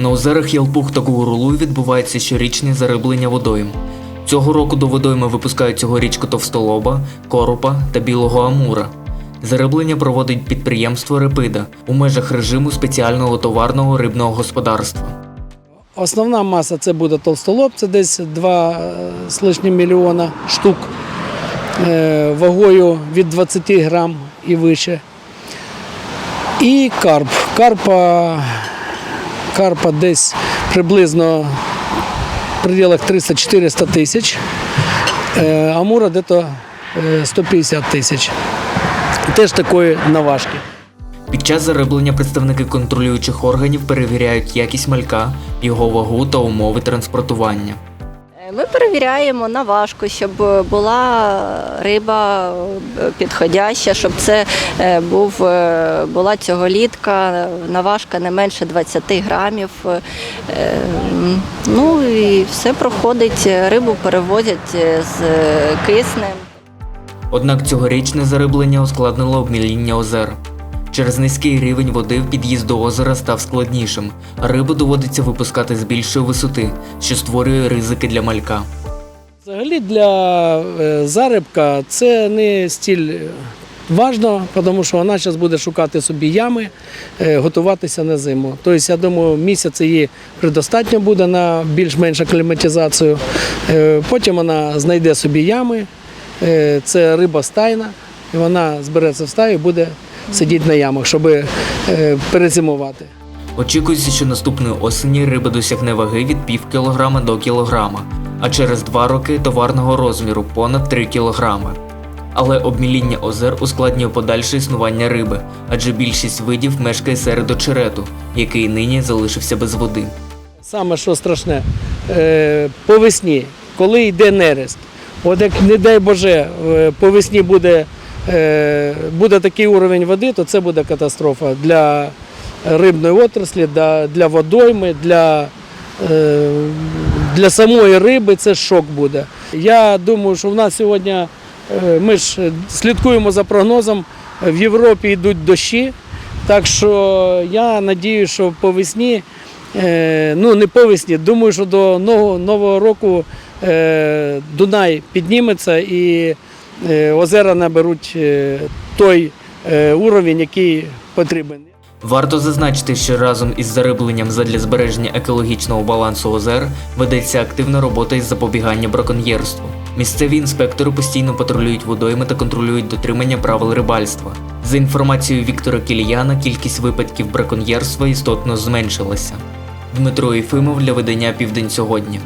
На озерах Ялпух та Гугурлуй відбувається щорічне зариблення водойм. Цього року до водойми випускають цьогорічку товстолоба, коропа та білого амура. Зариблення проводить підприємство Репида у межах режиму спеціального товарного рибного господарства. Основна маса це буде толстолоб, це десь 2 з лишнім мільйона штук е, вагою від 20 грам і вище. І карп. Карпа, карпа десь приблизно в пределах 300-400 тисяч, Е, амура десь 150 тисяч. Теж такої наважки. Під час зариблення представники контролюючих органів перевіряють якість малька, його вагу та умови транспортування. Ми перевіряємо на важку, щоб була риба підходяща, щоб це е, був, е, була цьоголітка, наважка не менше 20 грамів. Е, Ну і все проходить, рибу перевозять з киснем. Однак цьогорічне зариблення ускладнило обміління озер. Через низький рівень води під'їзд до озера став складнішим, рибу доводиться випускати з більшої висоти, що створює ризики для малька. Взагалі для е, зарибка це не стіль важно, тому що вона зараз буде шукати собі ями, е, готуватися на зиму. Тобто, я думаю, місяць її предостатньо буде на більш-менш акліматизацію. Е, Потім вона знайде собі ями, Е, це риба стайна, і вона збереться в стаю і буде сидіти на ямах, щоб е, перезимувати. Очікується, що наступної осені риба досягне ваги від пів кілограма до кілограма, а через два роки товарного розміру понад 3 кілограми. Але обміління озер ускладнює подальше існування риби, адже більшість видів мешкає серед очерету, який нині залишився без води. Саме що страшне, е, по весні, коли йде нерест, от як не дай Боже, е, по весні буде, буде такий уровень води, то це буде катастрофа для рибної отраслі, для, водойми, для, е, для самої риби це шок буде. Я думаю, що в нас сьогодні е, ми ж слідкуємо за прогнозом, в Європі йдуть дощі. Так що я надію, що по весні, е, ну не по весні, думаю, що до нового, року е, Дунай підніметься і е, озера наберуть е, той е, уровень, який потрібен. Варто зазначити, що разом із зарибленням задля збереження екологічного балансу озер ведеться активна робота із запобігання браконьєрству. Місцеві інспектори постійно патрулюють водойми та контролюють дотримання правил рибальства. За інформацією Віктора Кіліяна, кількість випадків браконьєрства істотно зменшилася. Дмитро Єфимов для видання Південь сьогодні.